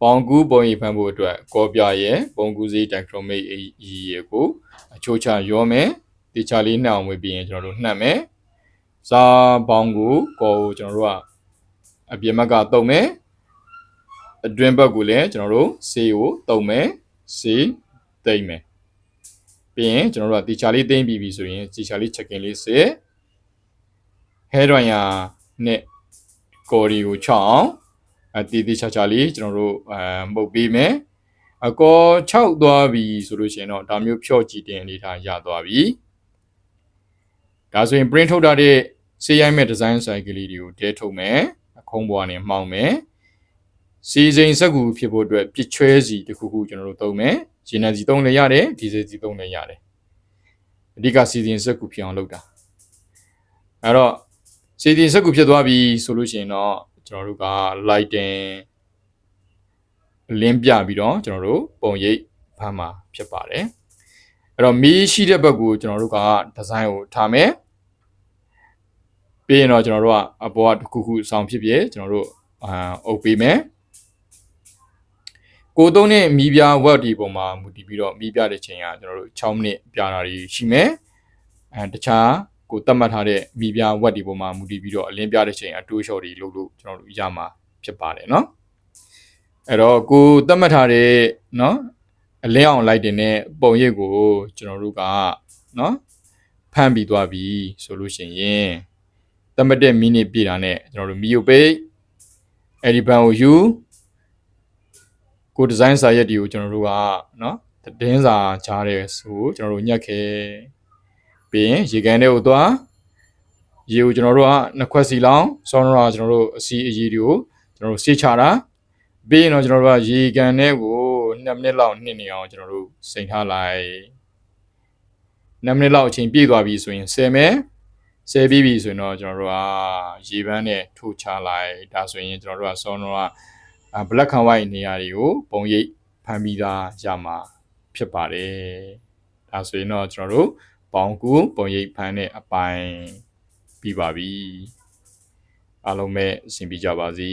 ပေါင်ကူးပုံရိပ်ဖမ်းဖို့အတွက်ကောပြရဲ့ပုံကူးစေးတိုက်ခရိုမိတ်အီရေကိုအချိုးချရောမယ်တေချာလေးနှောင်ဝေးပြီးရင်ကျွန်တော်တို့နှက်မယ်စာပေါင်ကိုကောကိုကျွန်တော်တို့ကအပြင်ဘက်ကတုံမယ်အတွင်းဘက်ကိုလည်းကျွန်တော်တို့ဆေးကိုတုံမယ်ဆေးတိမ့်မယ်ပြီးရင်ကျွန်တော်တို့ကတေချာလေးသိမ့်ပြီးပြီဆိုရင်တေချာလေးချက်ကင်လေးစစ်ဟဲဒရိုင်ယာနဲ့ကော်ဒီကိုချောင်း အတီတီချာချာလေးကျွန်တော်တို့အဲမှုတ်ပေးမယ်အကော6သွားပြီဆိုလို့ရှိရင်တော့ဒါမျိုးဖြော့ကြည့်တင်အနေထားရသွားပြီဒါဆိုရင် print ထုတ်တာတဲ့စေးရိုက်မဲ့ design cycle လေးတွေကိုတဲထုတ်မယ်အခုံးပေါ်ကနေမှောက်မယ်စီစဉ်စက်ကူဖြစ်ဖို့အတွက်ပြစ်ချွဲစီတစ်ခုခုကျွန်တော်တို့သုံးမယ်ဂျီနစီသုံးလည်းရတယ်ဒီဇယ်စီသုံးလည်းရတယ်အဓိကစီစဉ်စက်ကူဖြစ်အောင်လုပ်တာအဲ့တော့စီစဉ်စက်ကူဖြစ်သွားပြီဆိုလို့ရှိရင်တော့ ကျွန်တော်တို့က lighting လင်းပြပြီးတော့ကျွန်တော်တို့ပုံရိပ်ဖမ်းမှာဖြစ်ပါတယ်အဲ့တော့မီးရှိတဲ့ဘက်ကိုကျွန်တော်တို့ကဒီဇိုင်းကိုထားမယ်ပြီးရင်တော့ကျွန်တော်တို့ကအပေါ်ကတစ်ခုခုစောင်းဖြစ်ဖြစ်ကျွန်တော်တို့အာအုပ်ပေးမယ်ကိုသုံးတဲ့မီးပြဝက်ဒီပုံမှာမူတည်ပြီးတော့မီးပြတဲ့ချိန်ကကျွန်တော်တို့6မိနစ်ပြတာတွေရှိမယ်အဲတခြား ကိုသတ်မှတ်ထားတဲ့မီးပြဝက်ဒီပုံမှာမူတည်ပြီးတော့အလင်းပြတဲ့ချိန်အတိုးလျှော့တွေလုပ်လို့ကျွန်တော်တို့ရမှာဖြစ်ပါတယ်เนาะအဲ့တော့ကိုသတ်မှတ်ထားတဲ့เนาะအလင်းအောင်လိုက်တင်တဲ့ပုံရိပ်ကိုကျွန်တော်တို့ကเนาะဖမ်းပြီးသွားပြီဆိုလို့ရှိရင်သတ်မှတ်တဲ့မိနစ်ပြည့်တာနဲ့ကျွန်တော်တို့မီယိုပိတ်အဲ့ဒီဘန်ကိုယူကိုဒီဇိုင်းစာရက်တွေကိုကျွန်တော်တို့ကเนาะတင်းစာချားတဲ့ဆိုကျွန်တော်တို့ညက်ခဲ ပြီးရင်ရေကန်တွေကိုသွားရေကိုကျွန်တော်တို့ကနှစ်ခွက်စီလောင်းဆောင်းတော့ကျွန်တော်တို့အစီအကြီးတွေကိုကျွန်တော်တို့စေးချတာပြီးရင်တော့ကျွန်တော်တို့ကရေကန်တွေကို2မိနစ်လောက်နှိမ့်နေအောင်ကျွန်တော်တို့စိန်ထားလိုက်2မိနစ်လောက်အချိန်ပြည့်သွားပြီဆိုရင်10မယ်ဆယ်ပြီးပြီဆိုရင်တော့ကျွန်တော်တို့ကရေပန်းနဲ့ထိုးချလိုက်ဒါဆိုရင်ကျွန်တော်တို့ကဆောင်းတော့က black and white နေရာတွေကိုပုံရိပ်ဖမ်းပြီးသားရမှာဖြစ်ပါတယ်ဒါဆိုရင်တော့ကျွန်တော်တို့ ပေါင်ကူပုံရိပ်ဖမ်းတဲ့အပိုင်းပြီးပါပြီအားလုံးပဲအဆင်ပြေကြပါစေ